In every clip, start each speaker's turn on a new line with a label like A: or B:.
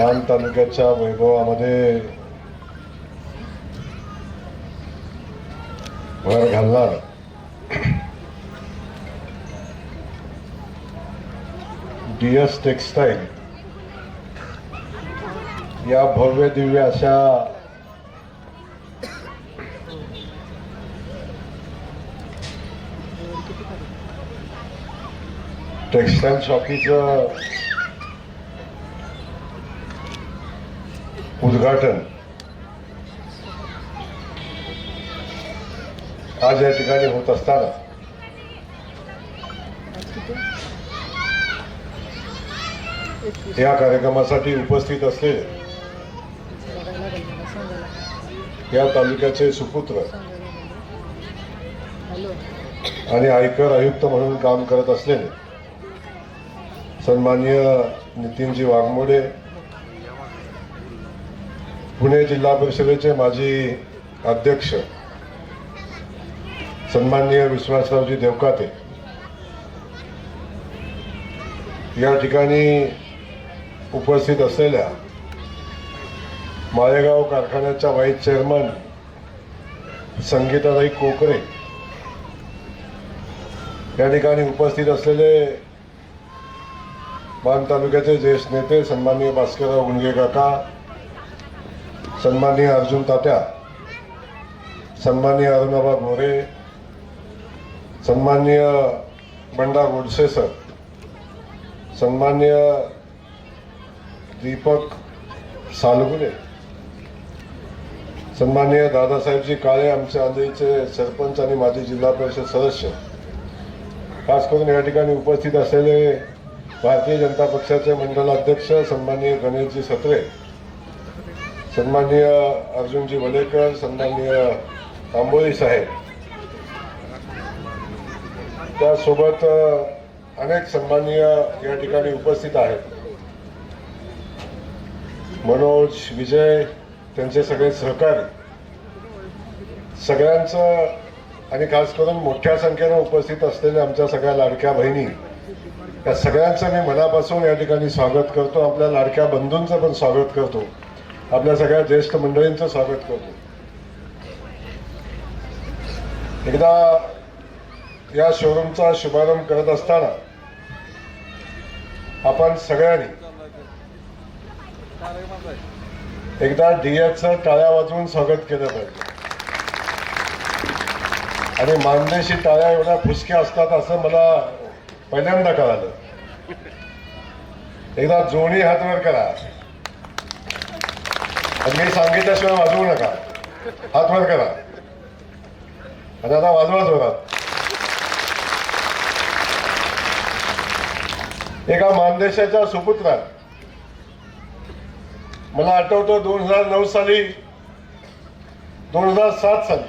A: मान तालुक्याच्या वैभवामध्ये भर घालणार. डीएस टेक्सटाईल या भव्य दिव्य अशा टेक्सटाईल शॉपीचं उद्घाटन. आज या ठिकाणी होत असताना या कार्यक्रमासाठी उपस्थित असलेले या तालुक्याचे सुपुत्र आणि आयकर आयुक्त म्हणून काम करत असलेले सन्माननीय नितीनजी वाघमोडे पुणे जिल्हा परिषदेचे माजी अध्यक्ष सन्माननीय विश्वासरावजी देवकाते या ठिकाणी उपस्थित असलेल्या माळेगाव कारखान्याच्या व्हाईस चेअरमन संगीताताई कोकरे या ठिकाणी उपस्थित असलेले मान तालुक्याचे ज्येष्ठ नेते सन्माननीय भास्करराव गुणगे काका सन्माननीय अर्जुन तात्या सन्माननीय अरुणाबा गोरे सन्माननीय बंडा गोडसे सर सन्माननीय दीपक सालगुले सन्माननीय दादासाहेबजी काळे आमचे आंधळीचे सरपंच आणि माजी जिल्हा परिषद सदस्य. खास करून या ठिकाणी उपस्थित असलेले भारतीय जनता पक्षाचे मंडलाध्यक्ष सन्माननीय गणेशजी सत्रे सन्माननीय अर्जुनजी वलेकर सन्माननीय तांबोळी साहेब. त्यासोबत अनेक सन्माननीय या ठिकाणी उपस्थित आहेत. मनोज विजय त्यांचे सगळे सहकारी. सगळ्यांचं आणि खास करून मोठ्या संख्येनं उपस्थित असलेल्या आमच्या सगळ्या लाडक्या बहिणी या सगळ्यांचं मी मनापासून या ठिकाणी स्वागत करतो. आपल्या लाडक्या बंधूंचं पण स्वागत करतो. आपल्या सगळ्या ज्येष्ठ मंडळींचं स्वागत करतो. एकदा या शोरूमचा शुभारंभ करत असताना आपण सगळ्यांनी एकदा डीएफचं टाळ्या वाजवून स्वागत केलं पाहिजे. आणि मानदेशी टाळ्या एवढ्या फुसक्या असतात असं मला पहिल्यांदा कळालं. एकदा जोणी हातवर करा. आणि मी सांगितल्याशिवाय वाजवू नका. हातवर करा. आणि आता वाजवा जोरात एका मानदेशाच्या सुपुत्रात मला आठवतो दोन हजार नऊ साली दोन हजार सात साली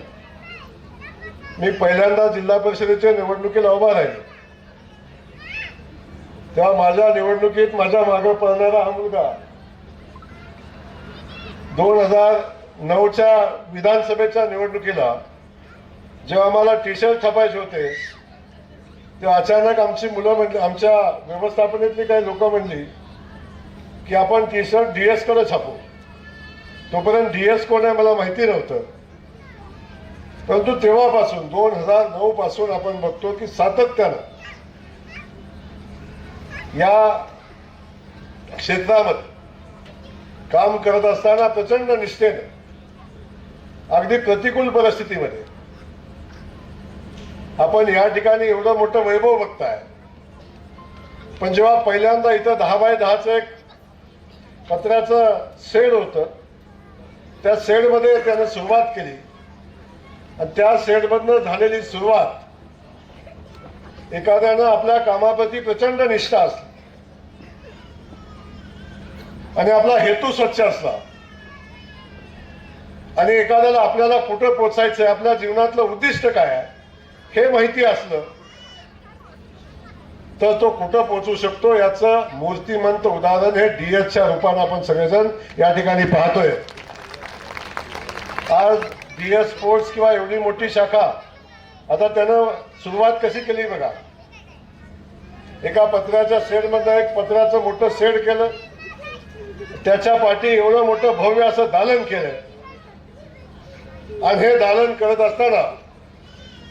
A: मी पहिल्यांदा जिल्हा परिषदेच्या निवडणुकीला उभा राहिलो. तेव्हा माझ्या निवडणुकीत माझ्या मागे पळणारा हा मुलगा दोन हजार नऊच्या विधानसभेच्या निवडणुकीला जेव्हा आम्हाला टी शर्ट छापायचे होते तेव्हा अचानक आमची मुलं म्हणली आमच्या व्यवस्थापनेतली काही लोक म्हणली की आपण टी शर्ट डी एसकडे छापू. तोपर्यंत डी एस कोण आहे मला माहिती नव्हतं. परंतु तेव्हापासून दोन हजार नऊ पासून आपण बघतो की सातत्यानं या क्षेत्रामध्ये काम करत असताना प्रचंड निष्ठेनं अगदी प्रतिकूल परिस्थितीमध्ये. आपण या ठिकाणी एवढं मोठं वैभव बघताय. पण जेव्हा पहिल्यांदा इथं दहा बाय दहाचं एक पत्र्याचं शेड होतं त्या शेडमध्ये त्यानं सुरुवात केली. आणि त्या शेडमधनं झालेली सुरुवात एखाद्यानं आपल्या कामाप्रती प्रचंड निष्ठा असली. आणि आपला हेतू स्वच्छ असला. आणि एखाद्याला आपल्याला कुठं पोचायचंय आपल्या जीवनातलं उद्दिष्ट काय आहे हे माहिती असलं तर तो कुठं पोचू शकतो याचं मूर्तिमंत उदाहरण हे डीएसच्या रूपानं आपण सगळेजण या ठिकाणी पाहतोय. आज डीएस स्पोर्ट्स किंवा एवढी मोठी शाखा आता त्यानं सुरुवात कशी केली बघा. एका पत्राच्या शेडमधनं एक पत्राचं मोठं शेड केलं. त्याच्या पाठी एवढं मोठं भव्य असं दालन केलंय. आणि हे दालन करत असताना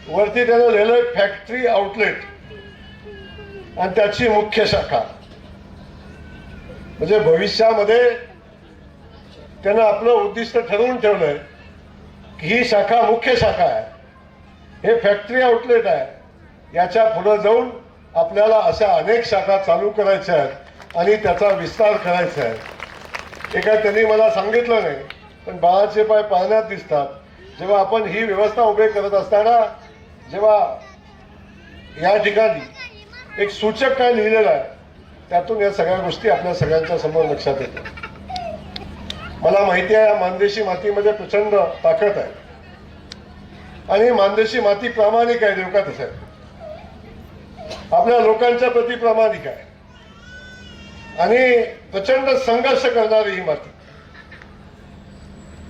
A: वरती त्यानं लिहिलंय फॅक्टरी आउटलेट आणि त्याची मुख्य शाखा. म्हणजे भविष्यामध्ये त्यानं आपलं उद्दिष्ट ठरवून ठेवलंय की ही शाखा मुख्य शाखा आहे. हे फॅक्टरी आउटलेट आहे. याच्यापुढे जाऊन आपल्याला अशा अनेक शाखा चालू करायच्या आहेत आणि त्याचा विस्तार करायचा आहे. हे काय त्यांनी मला सांगितलं नाही. पण बाळाचे पाय पाहण्यात दिसतात. जेव्हा आपण ही व्यवस्था उभे करत असताना जेव्हा या ठिकाणी एक सूचक काय लिहिलेलं आहे त्यातून या सगळ्या गोष्टी आपल्या सगळ्यांच्या समोर लक्षात येतात. मला माहिती आहे मानदेशी मातीमध्ये प्रचंड ताकद आहे. आणि मानदेशी माती प्रामाणिक आहे देवका साहेब आहे. आपल्या लोकांच्या प्रती प्रामाणिक आहे. आणि प्रचंड संघर्ष करणारी ही माती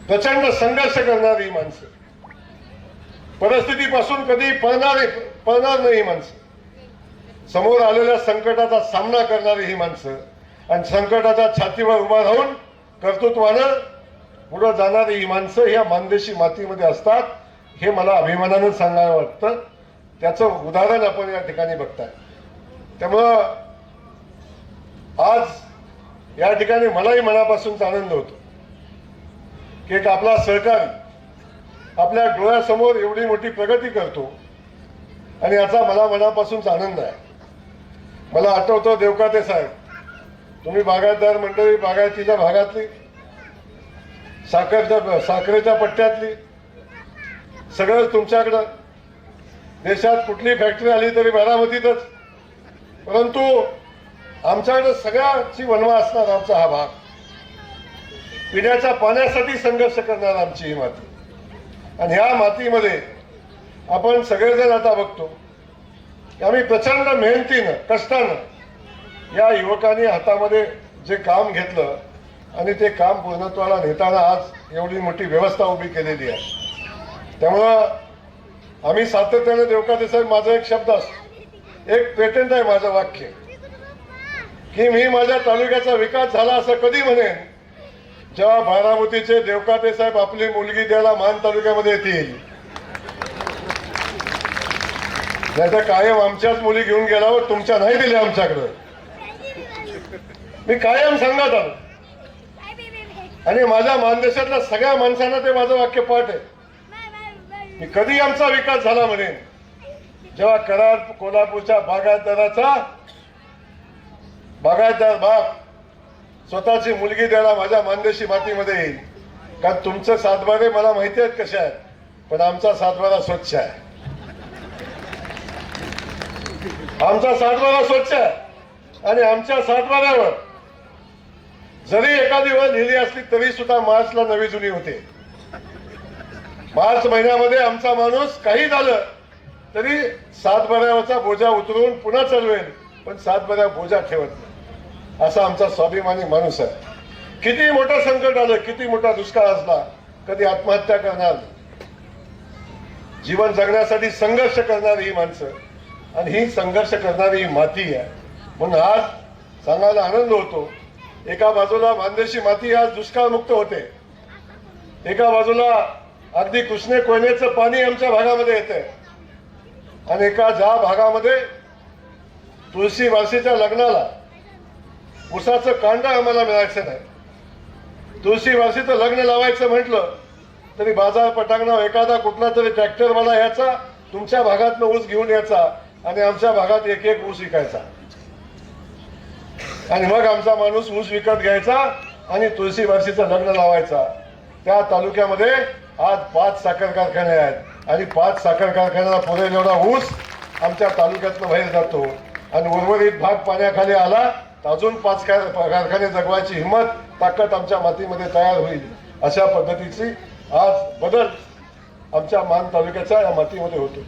A: प्रचंड संघर्ष करणारी ही माणसं. परिस्थितीपासून कधी पळणारे पळणार नाही ही माणसं. समोर आलेल्या संकटाचा सामना करणारी ही माणसं आणि संकटाच्या छातीवर उभा राहून कर्तृत्वानं पुढं जाणारी ही माणसं ह्या मानदेशी मातीमध्ये असतात हे मला अभिमानानं सांगायला वाटतं. त्याचं उदाहरण आपण या ठिकाणी बघताय. त्यामुळं आज या ठिकाणी मलाही मनापासूनच आनंद होतो की एक आपला सहकारी आपल्या डोळ्यासमोर एवढी मोठी प्रगती करतो आणि याचा मला मनापासूनच आनंद आहे. मला आठवतो देवकाते साहेब तुम्ही बागायतदार मंडळी बागायतीच्या भागातली साखरच्या साखरेच्या पट्ट्यातली सगळं तुमच्याकडं. देशात कुठली फॅक्टरी आली तरी बारामतीतच. परंतु आमच्याकडे सगळ्याची वनवा असणार आमचा हा भाग. पिण्याच्या पाण्यासाठी संघर्ष करणार आमची ही माती. आणि ह्या मातीमध्ये आपण सगळेजण आता बघतो की आम्ही प्रचंड मेहनतीनं कष्टानं या युवकांनी हातामध्ये जे काम घेतलं आणि ते काम पूर्णत्वाला नेताना आज एवढी मोठी व्यवस्था उभी केलेली आहे. त्यामुळं आम्ही सातत्याने देवकाते साहेब माझा एक शब्द असतो. एक पेटंट आहे माझं वाक्य. की मी माझ्या तालुक्याचा विकास झाला असं कधी म्हणेन जेव्हा बारामतीचे देवकाते साहेब आपली मुलगी द्यायला मान तालुक्यामध्ये येतील. नाही तर कायम आमच्याच मुली घेऊन गेल्यावर तुमच्या नाही दिल्या आमच्याकडं. मी कायम सांगत आलो आणि माझ्या मानदेशातल्या सगळ्या माणसांना ते माझं वाक्य पाठ आहे. मी कधी आमचा विकास झाला म्हणेन जेव्हा करार कोल्हापूरच्या बागायतदाराचा बागायतदार बाप स्वतःची मुलगी द्यायला माझ्या मानदेशी मातीमध्ये येईल. कारण तुमचे सातबारे मला माहिती आहेत कशा आहेत. पण आमचा सातबारा स्वच्छ आहे. आमचा सातबारा स्वच्छ आहे. आणि आमच्या सातबाऱ्यावर जरी एखादी वेळ लिहिली असली तरी सुद्धा मार्चला नवी जुनी होते. मार्च महिन्यामध्ये आमचा माणूस काही झालं तरी सातबाऱ्यावरचा बोजा उतरवून पुन्हा चालवेल. पण सातबाऱ्या बोजा ठेवत नाही. असा आमचा स्वाभिमानी माणूस आहे. किती मोठं संकट आलं किती मोठा दुष्काळ असला कधी आत्महत्या करणार जीवन जगण्यासाठी संघर्ष करणारी ही माणसं आणि ही संघर्ष करणारी ही माती आहे. म्हणून आज सांगायला आनंद होतो एका बाजूला मानदेशी माती आज दुष्काळमुक्त होते. एका बाजूला अगदी कृष्णे कोयनेचं पाणी आमच्या भागामध्ये येते. आणि एका ज्या भागामध्ये तुळशी वारशीच्या लग्नाला उसाचं कांदा आम्हाला मिळायचं नाही. तुळशी वासीचं लग्न लावायचं म्हटलं तरी बाजार पटांगणावर एखादा कुठला तरी ट्रॅक्टरवाला यायचा तुमच्या भागातनं ऊस घेऊन यायचा आणि आमच्या भागात एक एक ऊस विकायचा. आणि मग आमचा माणूस ऊस विकत घ्यायचा आणि तुळशी वर्षीचं लग्न लावायचा. त्या तालुक्यामध्ये आज पाच साखर कारखाने आहेत आणि पाच साखर कारखान्याला पुरेल एवढा ऊस आमच्या तालुक्यातनं बाहेर जातो. आणि उर्वरित भाग पाण्याखाली आला अजून पाच कार- कारखाने जगवायची हिंमत ताकद आमच्या मातीमध्ये तयार होईल. अशा पद्धतीची आज बदल आमच्या मान तालुक्याच्या या मातीमध्ये होतो.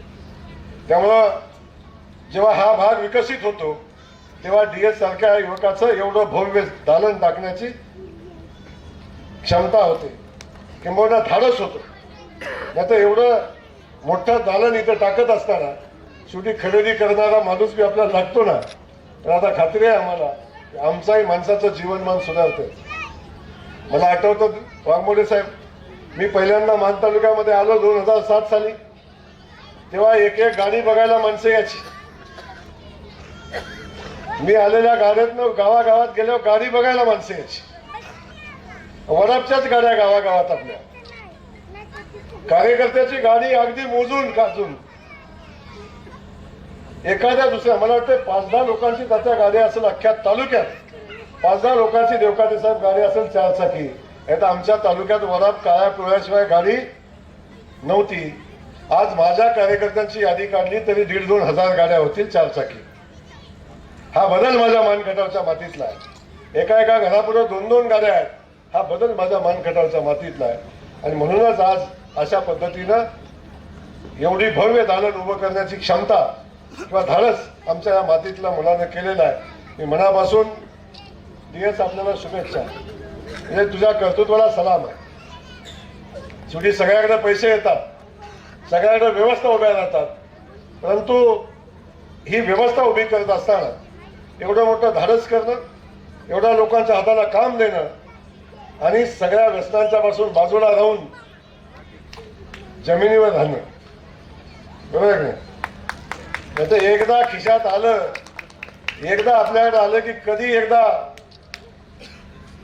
A: त्यामुळं जेव्हा हा भाग विकसित होतो तेव्हा डीएस सारख्या युवकाचं एवढं भव्य दालन टाकण्याची क्षमता होते. किंबहुना धाडस होतं. नाही तर एवढं मोठं दालन इथं टाकत असताना शेवटी खरेदी करणारा माणूस बी आपल्याला लागतो ना. तर आता खात्री आहे आम्हाला. आमचाही माणसाचं जीवनमान सुधारतंय. मला आठवतं वाघमोडे साहेब मी पहिल्यांदा मान तालुक्यामध्ये आलो दोन हजार सात साली. तेव्हा एक एक गाडी बघायला माणसं यायची. मी आलेल्या गाड्यातनं गावागावात गेल्यावर गाडी बघायला माणसं यायची. वडापच्याच गाड्या गावागावात आपल्या. कार्यकर्त्याची गाडी अगदी मोजून काजून एखाद्या दुसऱ्या मला वाटतं पाच दहा लोकांची त्याच्या गाडी असेल अख्ख्या तालुक्यात. पाच दहा लोकांची देवकाते साहेब गाडी असेल चार चाकी आता आमच्या तालुक्यात वरात काळ्या पिवळ्याशिवाय गाडी नव्हती. आज माझ्या कार्यकर्त्यांची यादी काढली तरी दीड दोन हजार गाड्या होतील चारचाकी. हा बदल माझ्या मानखटावच्या मातीतला आहे. एका एका घरापुढे दोन दोन गाड्या आहेत. हा बदल माझ्या मानखटावच्या मातीतला आहे. आणि म्हणूनच आज अशा पद्धतीनं एवढी भव्य दालन उभं करण्याची क्षमता किंवा धाडस आमच्या या मातीतल्या मुलानं केलेलं आहे. मी मनापासून दिवस आपल्याला शुभेच्छा. म्हणजे तुझ्या कर्तृत्वाला सलाम आहे. शेवटी सगळ्याकडे पैसे येतात. सगळ्याकडे व्यवस्था उभ्या राहतात. परंतु ही व्यवस्था उभी करत असताना एवढं मोठं धाडस करणं एवढ्या लोकांच्या हाताला काम देणं आणि सगळ्या व्यसनांच्या पासून बाजूला राहून जमिनीवर राहणं. बरोबर आहे नाही? तर एकदा खिशात आलं एकदा आपल्याकडे आलं की कधी एकदा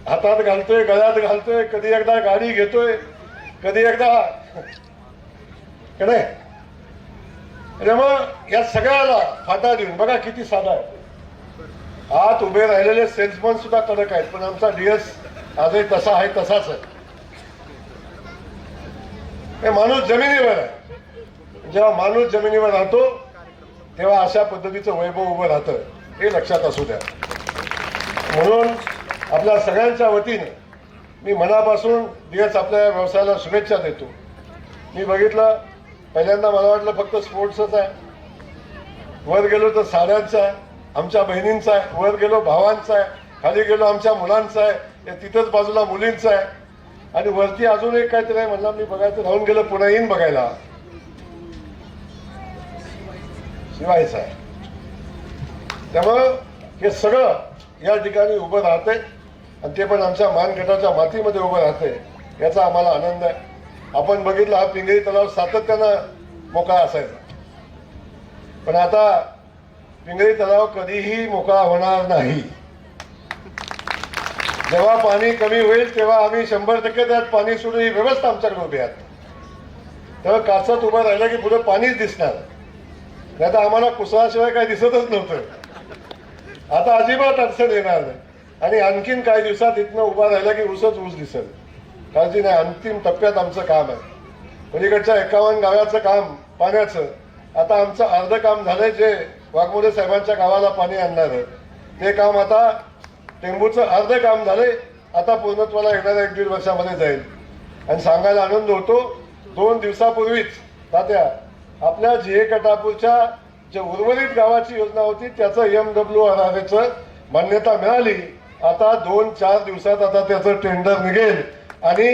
A: हातात घालतोय गळ्यात घालतोय कधी एकदा गाडी घेतोय कधी एकदा का नाही त्यामुळं या सगळ्याला फाटा देऊन बघा किती साधा आहे. आत उभे राहिलेले सेल्समन सुद्धा कडक आहेत पण आमचा डीएस आजही तसा आहे तसाच आहे. हे माणूस जमिनीवर आहे. जेव्हा माणूस जमिनीवर राहतो तेव्हा अशा पद्धतीचं वैभव उभं राहतं हे लक्षात असू द्या. म्हणून आपल्या सगळ्यांच्या वतीने मी मनापासून दिवस आपल्या या व्यवसायाला शुभेच्छा देतो. मी बघितलं पहिल्यांदा मला वाटलं फक्त स्पोर्ट्सच आहे. वर गेलो तर साड्यांचा आहे आमच्या बहिणींचा आहे. वर गेलो भावांचा आहे. खाली गेलो आमच्या मुलांचा आहे. या तिथंच बाजूला मुलींचा आहे. आणि वरती अजून एक काहीतरी आहे म्हणलं मी बघायचं राहून गेलं पुन्हा येईन बघायला. शिवायचं आहे. त्यामुळं हे सगळं या ठिकाणी उभं राहते आणि ते पण आमच्या मानगटाच्या मातीमध्ये उभं राहते याचा आम्हाला आनंद आहे. आपण बघितलं हा पिंगळी तलाव सातत्यानं मोकळा असायचा. पण आता पिंगळी तलाव कधीही मोकळा होणार नाही. जेव्हा पाणी कमी होईल तेव्हा आम्ही शंभर टक्के त्यात पाणी सोडून ही व्यवस्था आमच्याकडे उभी आहे. तेव्हा काचत उभं राहिलं की पुढे पाणीच दिसणार. नाही तर आम्हाला कुसळाशिवाय काही दिसतच नव्हतं. आता अजिबात अडचण येणार नाही. आणि आणखीन काही दिवसात इथनं उभा राहिला की ऊसच ऊस दिसेल. काळजी नाही अंतिम टप्प्यात आमचं काम आहे. पलीकडच्या एकावन्न गावाचं काम पाण्याचं. आता आमचं अर्ध काम झालंय जे वाघमोडे साहेबांच्या गावाला पाणी आणणार आहे. ते काम आता टेंबूचं अर्ध काम झालंय. आता पूर्णत्वाला येणाऱ्या एक दीड वर्षामध्ये जाईल. आणि सांगायला आनंद होतो दोन दिवसापूर्वीच तात्या आपल्या जे कटापूरच्या जे उर्वरित गावाची योजना होती त्याचं एम डब्ल्यू आर आर एचं मान्यता मिळाली. आता दोन चार दिवसात आता त्याचं टेंडर निघेल. आणि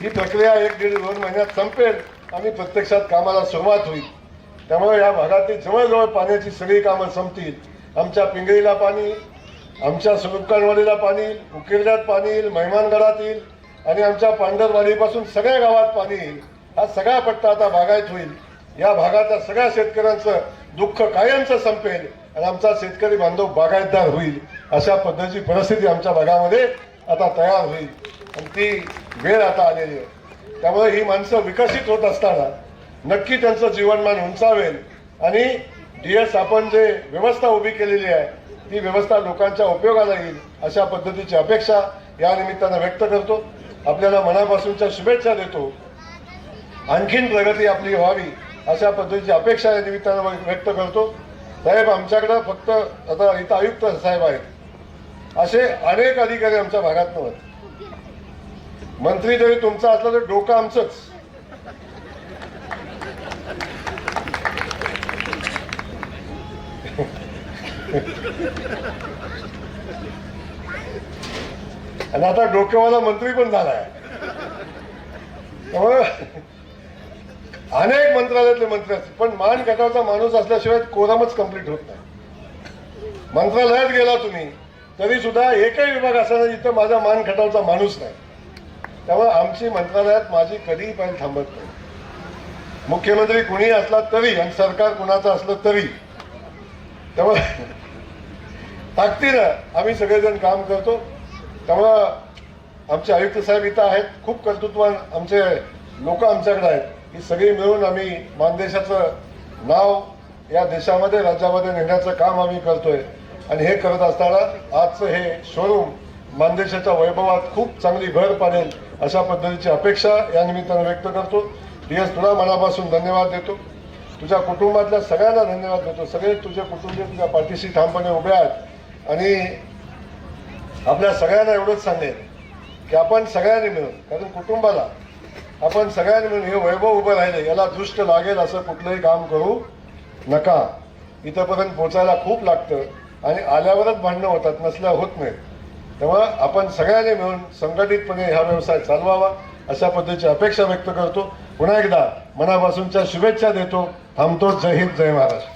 A: ही प्रक्रिया एक दीड दोन महिन्यात संपेल. आणि प्रत्यक्षात कामाला सुरुवात होईल. त्यामुळे या भागातील जवळजवळ पाण्याची सगळी कामं संपतील. आमच्या पिंगळीला पाणी आमच्या सुरुपकांडवाडीला पाणी येईल उकिरड्यात पाणी येईल मेहमानगडात येईल. आणि आमच्या पांढरवाडीपासून सगळ्या गावात पाणी येईल. हा सगळा पट्टा आता बागायत होईल. या भागातल्या सगळ्या शेतकऱ्यांचं दुःख कायमचं संपेल आणि आमचा शेतकरी बांधव बागायतदार होईल अशा पद्धतीची परिस्थिती आमच्या भागामध्ये आता तयार होईल. आणि ती वेळ आता आलेली आहे. त्यामुळे ही माणसं विकसित होत असताना नक्की त्यांचं जीवनमान उंचावेल. आणि डी एस आपण जे व्यवस्था उभी केलेली आहे ती व्यवस्था लोकांच्या उपयोगाला येईल अशा पद्धतीची अपेक्षा या निमित्तानं व्यक्त करतो. आपल्याला मनापासूनच्या शुभेच्छा देतो. आणखीन प्रगती आपली व्हावी. अशा पद्धतीची अपेक्षा या निमित्तानं व्यक्त करतो. साहेब आमच्याकडं फक्त आता इथं आयुक्त साहेब आहेत. असे अनेक अधिकारी आमच्या भागात नव्हत मंत्री जरी तुमचा असला तर डोकं आमचंच. आणि आता डोक्यावाला मंत्री पण झालाय. त्यामुळे अनेक मंत्रालयातले मंत्री असतील. पण मान गटाचा माणूस असल्याशिवाय कोरमच कंप्लीट होत नाही. मंत्रालयात गेला तुम्ही तरी सुद्धा एकही विभाग असा नाही जिथं माझा मान खटावचा माणूस नाही. त्यामुळे आमची मंत्रालयात माझी कधीही पाहिजे थांबत नाही. मुख्यमंत्री कुणीही असला तरी आणि सरकार कुणाचं असलं तरी त्यामुळे ताकदीनं आम्ही सगळेजण काम करतो. त्यामुळं आमचे आयुक्त साहेब इथं आहेत खूप कर्तृत्वान आमचे लोक आमच्याकडे आहेत. ही सगळी मिळून आम्ही मानदेशाचं नाव या देशामध्ये राज्यामध्ये नेण्याचं काम आम्ही करतोय. आणि हे करत असताना आजचं हे शोरूम मानदेशाच्या वैभवात खूप चांगली भर पाडेल अशा पद्धतीची अपेक्षा या निमित्तानं व्यक्त करतो. डी एस तुला मनापासून धन्यवाद देतो. तुझ्या कुटुंबातल्या सगळ्यांना धन्यवाद देतो. सगळे तुझे कुटुंबीय तुझ्या पाठीशी ठामपणे उभे आहेत. आणि आपल्या सगळ्यांना एवढंच सांगेल की आपण सगळ्यांनी मिळून कारण कुटुंबाला आपण सगळ्यांनी मिळून हे वैभव उभं राहिले याला दृष्ट लागेल असं कुठलंही काम करू नका. इथंपर्यंत पोचायला खूप लागतं आणि आल्यावरच भांडणं होतात नसल्या होत नाही. तेव्हा आपण सगळ्यांनी मिळून संघटितपणे हा व्यवसाय चालवावा अशा पद्धतीची अपेक्षा व्यक्त करतो. पुन्हा एकदा मनापासूनच्या शुभेच्छा देतो. थांबतो. जय हिंद जय महाराष्ट्र.